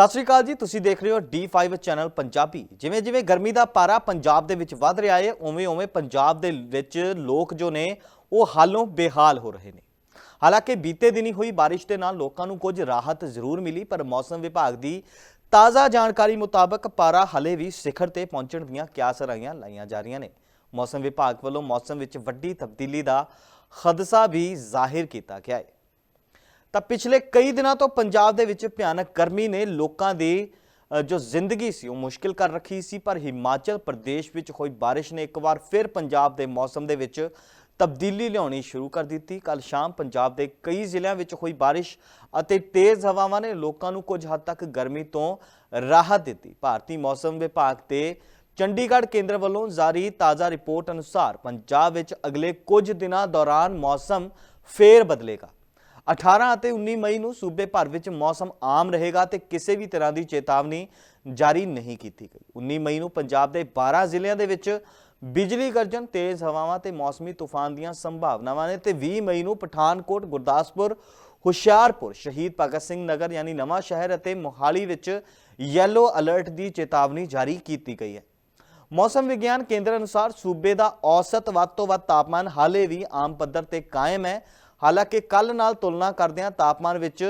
ਸਤਿ ਸ਼੍ਰੀ ਅਕਾਲ ਜੀ, ਤੁਸੀਂ ਦੇਖ ਰਹੇ ਹੋ D5 ਚੈਨਲ ਪੰਜਾਬੀ। ਜਿਵੇਂ ਜਿਵੇਂ ਗਰਮੀ ਦਾ ਪਾਰਾ ਪੰਜਾਬ ਦੇ ਵਿੱਚ ਵੱਧ ਰਿਹਾ ਹੈ ਉਵੇਂ ਉਵੇਂ ਪੰਜਾਬ ਦੇ ਵਿੱਚ ਲੋਕ ਜੋ ਨੇ, ਉਹ ਹਾਲੋਂ ਬੇਹਾਲ ਹੋ ਰਹੇ ਨੇ। ਹਾਲਾਂਕਿ ਬੀਤੇ ਦਿਨੀ ਹੋਈ ਬਾਰਿਸ਼ ਦੇ ਨਾਲ ਲੋਕਾਂ ਨੂੰ ਕੁਝ ਰਾਹਤ ਜ਼ਰੂਰ ਮਿਲੀ, ਪਰ ਮੌਸਮ ਵਿਭਾਗ ਦੀ ਤਾਜ਼ਾ ਜਾਣਕਾਰੀ ਮੁਤਾਬਕ ਪਾਰਾ ਹਲੇ ਵੀ ਸਿਖਰ ਤੇ ਪਹੁੰਚਣ ਦੀਆਂ ਕਿਆਸਰਾਈਆਂ ਲਾਈਆਂ ਜਾ ਰਹੀਆਂ ਨੇ। ਮੌਸਮ ਵਿਭਾਗ ਵੱਲੋਂ ਮੌਸਮ ਵਿੱਚ ਵੱਡੀ ਤਬਦੀਲੀ ਦਾ ਖਦਸ਼ਾ ਵੀ ਜ਼ਾਹਿਰ ਕੀਤਾ ਗਿਆ ਹੈ ਤਾਂ ਪਿਛਲੇ ਕਈ ਦਿਨਾਂ ਤੋਂ ਪੰਜਾਬ ਦੇ ਵਿੱਚ ਭਿਆਨਕ ਗਰਮੀ ਨੇ ਲੋਕਾਂ ਦੀ ਜੋ ਜ਼ਿੰਦਗੀ ਸੀ ਉਹ ਮੁਸ਼ਕਿਲ ਕਰ ਰੱਖੀ ਸੀ, ਪਰ ਹਿਮਾਚਲ ਪ੍ਰਦੇਸ਼ ਵਿੱਚ ਹੋਈ ਬਾਰਿਸ਼ ਨੇ ਇੱਕ ਵਾਰ ਫਿਰ ਪੰਜਾਬ ਦੇ ਮੌਸਮ ਦੇ ਵਿੱਚ ਤਬਦੀਲੀ ਲਿਆਉਣੀ ਸ਼ੁਰੂ ਕਰ ਦਿੱਤੀ। ਕੱਲ ਸ਼ਾਮ ਪੰਜਾਬ ਦੇ ਕਈ ਜ਼ਿਲ੍ਹਿਆਂ ਵਿੱਚ ਹੋਈ ਬਾਰਿਸ਼ ਅਤੇ ਤੇਜ਼ ਹਵਾਵਾਂ ਨੇ ਲੋਕਾਂ ਨੂੰ ਕੁਝ ਹੱਦ ਤੱਕ ਗਰਮੀ ਤੋਂ ਰਾਹਤ ਦਿੱਤੀ। ਭਾਰਤੀ ਮੌਸਮ ਵਿਭਾਗ ਤੇ ਚੰਡੀਗੜ੍ਹ ਕੇਂਦਰ ਵੱਲੋਂ ਜਾਰੀ ਤਾਜ਼ਾ ਰਿਪੋਰਟ ਅਨੁਸਾਰ ਪੰਜਾਬ ਵਿੱਚ ਅਗਲੇ ਕੁਝ ਦਿਨਾਂ ਦੌਰਾਨ ਮੌਸਮ ਫੇਰ ਬਦਲੇਗਾ। 18 ਅਤੇ 19 ਮਈ ਨੂੰ ਸੂਬੇ ਭਰ ਵਿੱਚ ਮੌਸਮ ਆਮ ਰਹੇਗਾ ਤੇ ਕਿਸੇ ਵੀ ਤਰ੍ਹਾਂ ਦੀ ਚੇਤਾਵਨੀ ਜਾਰੀ ਨਹੀਂ ਕੀਤੀ ਗਈ। 19 ਮਈ ਨੂੰ ਪੰਜਾਬ ਦੇ 12 ਜ਼ਿਲ੍ਹਿਆਂ ਦੇ ਵਿੱਚ ਬਿਜਲੀ ਗਰਜਨ, ਤੇਜ਼ ਹਵਾਵਾਂ ਤੇ ਮੌਸਮੀ ਤੂਫਾਨ ਦੀਆਂ ਸੰਭਾਵਨਾਵਾਂ ਨੇ ਤੇ 20 ਮਈ ਨੂੰ ਪਠਾਨਕੋਟ, ਗੁਰਦਾਸਪੁਰ, ਹੁਸ਼ਿਆਰਪੁਰ, ਸ਼ਹੀਦ ਭਗਤ ਸਿੰਘ ਨਗਰ ਯਾਨੀ ਨਵਾਂ ਸ਼ਹਿਰ ਅਤੇ ਮੋਹਾਲੀ ਵਿੱਚ ਯੈਲੋ ਅਲਰਟ ਦੀ ਚੇਤਾਵਨੀ ਜਾਰੀ ਕੀਤੀ ਗਈ ਹੈ। ਮੌਸਮ ਵਿਗਿਆਨ ਕੇਂਦਰ ਅਨੁਸਾਰ ਸੂਬੇ ਦਾ ਔਸਤ ਵੱਧ ਤੋਂ ਵੱਧ ਤਾਪਮਾਨ ਹਾਲੇ ਵੀ ਆਮ ਪੱਧਰ ਤੇ ਕਾਇਮ ਹੈ। ਹਾਲਾਂਕਿ ਕੱਲ ਨਾਲ ਤੁਲਨਾ ਕਰਦਿਆਂ ਤਾਪਮਾਨ ਵਿੱਚ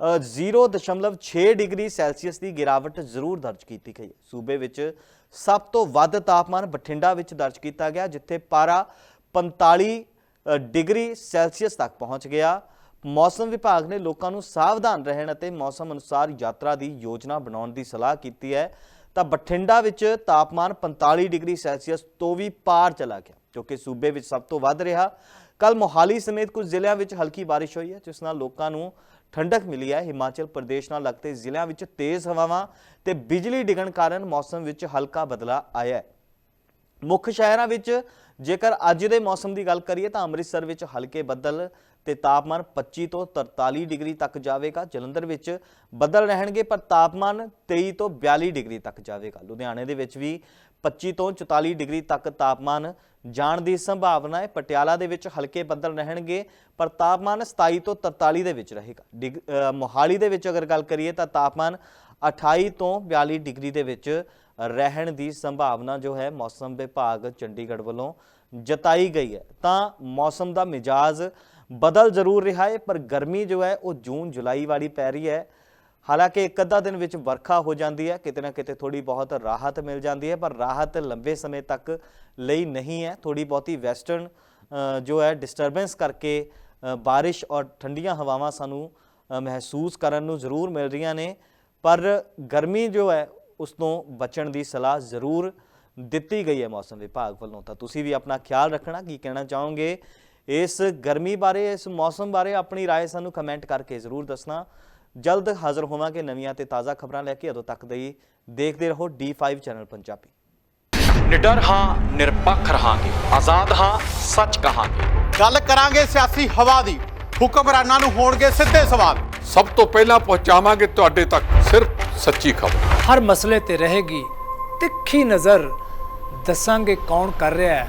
ਅ, 0.6 ਡਿਗਰੀ ਸੈਲਸੀਅਸ ਦੀ ਗਿਰਾਵਟ ਜ਼ਰੂਰ ਦਰਜ ਕੀਤੀ ਗਈ। ਸੂਬੇ ਵਿੱਚ ਸਭ ਤੋਂ ਵੱਧ ਤਾਪਮਾਨ ਬਠਿੰਡਾ ਵਿੱਚ ਦਰਜ ਕੀਤਾ ਗਿਆ ਜਿੱਥੇ ਪਾਰਾ 45 ਡਿਗਰੀ ਸੈਲਸੀਅਸ ਤੱਕ ਪਹੁੰਚ ਗਿਆ। ਮੌਸਮ ਵਿਭਾਗ ਨੇ ਲੋਕਾਂ ਨੂੰ ਸਾਵਧਾਨ ਰਹਿਣ ਅਤੇ ਮੌਸਮ ਅਨੁਸਾਰ ਯਾਤਰਾ ਦੀ ਯੋਜਨਾ ਬਣਾਉਣ ਦੀ ਸਲਾਹ ਕੀਤੀ ਹੈ। ਤਾਂ ਬਠਿੰਡਾ ਵਿੱਚ ਤਾਪਮਾਨ 45 ਡਿਗਰੀ ਸੈਲਸੀਅਸ ਤੋਂ ਵੀ ਪਾਰ ਚਲਾ ਗਿਆ ਜੋ ਕਿ ਸੂਬੇ ਵਿੱਚ ਸਭ ਤੋਂ ਵੱਧ ਰਿਹਾ। ਕੱਲ ਮੋਹਾਲੀ ਸਮੇਤ ਕੁਝ ਜ਼ਿਲ੍ਹਿਆਂ ਵਿੱਚ ਹਲਕੀ ਬਾਰਿਸ਼ ਹੋਈ ਹੈ, ਜਿਸ ਨਾਲ ਲੋਕਾਂ ਨੂੰ ਠੰਡਕ ਮਿਲੀ ਹੈ। ਹਿਮਾਚਲ ਪ੍ਰਦੇਸ਼ ਨਾਲ ਲੱਗਦੇ ਜ਼ਿਲ੍ਹਿਆਂ ਵਿੱਚ ਤੇਜ਼ ਹਵਾਵਾਂ ਤੇ ਬਿਜਲੀ ਡਿੱਗਣ ਕਾਰਨ ਮੌਸਮ ਵਿੱਚ ਹਲਕਾ ਬਦਲਾ ਆਇਆ ਹੈ। ਮੁੱਖ ਸ਼ਹਿਰਾਂ ਵਿੱਚ ਜੇਕਰ ਅੱਜ ਦੇ ਮੌਸਮ ਦੀ ਗੱਲ ਕਰੀਏ ਤਾਂ ਅੰਮ੍ਰਿਤਸਰ ਵਿੱਚ ਹਲਕੇ ਬੱਦਲ ਤੇ ਤਾਪਮਾਨ 25 ਤੋਂ 43 ਡਿਗਰੀ ਤੱਕ ਜਾਵੇਗਾ। ਜਲੰਧਰ ਵਿੱਚ ਬੱਦਲ ਰਹਿਣਗੇ, ਪਰ ਤਾਪਮਾਨ 23 ਤੋਂ 42 ਡਿਗਰੀ ਤੱਕ ਜਾਵੇਗਾ। ਲੁਧਿਆਣੇ ਦੇ ਵਿੱਚ ਵੀ 25 ਤੋਂ 44 ਡਿਗਰੀ ਤੱਕ ਤਾਪਮਾਨ ਜਾਣ ਦੀ ਸੰਭਾਵਨਾ ਹੈ। ਪਟਿਆਲਾ ਦੇ ਵਿੱਚ ਹਲਕੇ ਬੱਦਲ ਰਹਿਣਗੇ, ਪਰ ਤਾਪਮਾਨ 27 ਤੋਂ 43 ਦੇ ਵਿੱਚ ਰਹੇਗਾ। ਡਿਗ- ਮੋਹਾਲੀ ਦੇ ਵਿੱਚ ਅਗਰ ਗੱਲ ਕਰੀਏ ਤਾਂ ਤਾਪਮਾਨ 28 ਤੋਂ 42 ਡਿਗਰੀ ਦੇ ਵਿੱਚ ਰਹਿਣ ਦੀ ਸੰਭਾਵਨਾ ਜੋ ਹੈ ਮੌਸਮ ਵਿਭਾਗ ਚੰਡੀਗੜ੍ਹ ਵੱਲੋਂ ਜਤਾਈ ਗਈ ਹੈ। ਤਾਂ ਮੌਸਮ ਦਾ ਮਿਜਾਜ਼ ਬਦਲ ਜ਼ਰੂਰ ਰਿਹਾ ਹੈ, ਪਰ ਗਰਮੀ ਜੋ ਹੈ ਉਹ ਜੂਨ ਜੁਲਾਈ ਵਾਲੀ ਪੈ ਰਹੀ ਹੈ। ਹਾਲਾਂਕਿ ਇੱਕ ਅੱਧਾ ਦਿਨ ਵਿੱਚ ਵਰਖਾ ਹੋ ਜਾਂਦੀ ਹੈ ਕਿਤੇ ਨਾ ਕਿਤੇ ਥੋੜੀ ਬਹੁਤ ਰਾਹਤ ਮਿਲ ਜਾਂਦੀ ਹੈ ਪਰ ਰਾਹਤ ਲੰਬੇ ਸਮੇਂ ਤੱਕ ਲਈ ਨਹੀਂ ਹੈ ਥੋੜੀ ਬਹੁਤੀ ਵੈਸਟਰਨ ਅ, ਜੋ ਹੈ ਡਿਸਟਰਬੈਂਸ ਕਰਕੇ ਅ, ਬਾਰਿਸ਼ ਔਰ ਠੰਡੀਆਂ ਹਵਾਵਾਂ ਸਾਨੂੰ ਅ, ਮਹਿਸੂਸ ਕਰਨ ਨੂੰ ਜ਼ਰੂਰ ਮਿਲ ਰਹੀਆਂ ਨੇ ਪਰ ਗਰਮੀ ਜੋ ਹੈ ਉਸ ਤੋਂ ਬਚਣ ਦੀ ਸਲਾਹ ਜ਼ਰੂਰ ਦਿੱਤੀ ਗਈ ਹੈ ਮੌਸਮ ਵਿਭਾਗ ਵੱਲੋਂ ਤਾਂ ਤੁਸੀਂ ਵੀ ਆਪਣਾ ਖਿਆਲ ਰੱਖਣਾ ਕੀ ਕਹਿਣਾ ਚਾਹੋਗੇ ਇਸ ਗਰਮੀ ਬਾਰੇ ਇਸ ਮੌਸਮ ਬਾਰੇ ਆਪਣੀ رائے ਸਾਨੂੰ ਕਮੈਂਟ ਕਰਕੇ ਜ਼ਰੂਰ ਦੱਸਣਾ ਜਲਦ ਹਾਜ਼ਰ ਹੋਵਾਂਗੇ ਨਵੀਆਂ ਤੇ ਤਾਜ਼ਾ ਖਬਰਾਂ ਲੈ ਕੇ। ਉਦੋਂ ਤੱਕ ਦੇ ਦੇਖਦੇ ਰਹੋ D5 ਚੈਨਲ ਪੰਜਾਬੀ। ਨਿਡਰ ਹਾਂ ਨਿਰਪੱਖ ਰਹਾਂਗੇ। ਆਜ਼ਾਦ ਹਾਂ ਸੱਚ ਕਹਾਂਗੇ। ਗੱਲ ਕਰਾਂਗੇ ਸਿਆਸੀ ਹਵਾ ਦੀ। ਹੁਕਮਰਾਨਾਂ ਨੂੰ ਹੋਣਗੇ ਸਿੱਧੇ ਸਵਾਲ। ਸਭ ਤੋਂ ਪਹਿਲਾਂ ਪਹੁੰਚਾਵਾਂਗੇ ਤੁਹਾਡੇ ਤੱਕ ਸਿਰਫ ਸੱਚੀ ਖਬਰ। ਹਰ ਮਸਲੇ ਤੇ ਰਹੇਗੀ ਤਿੱਖੀ ਨਜ਼ਰ। ਦੱਸਾਂਗੇ ਕੌਣ ਕਰ ਰਿਹਾ ਹੈ।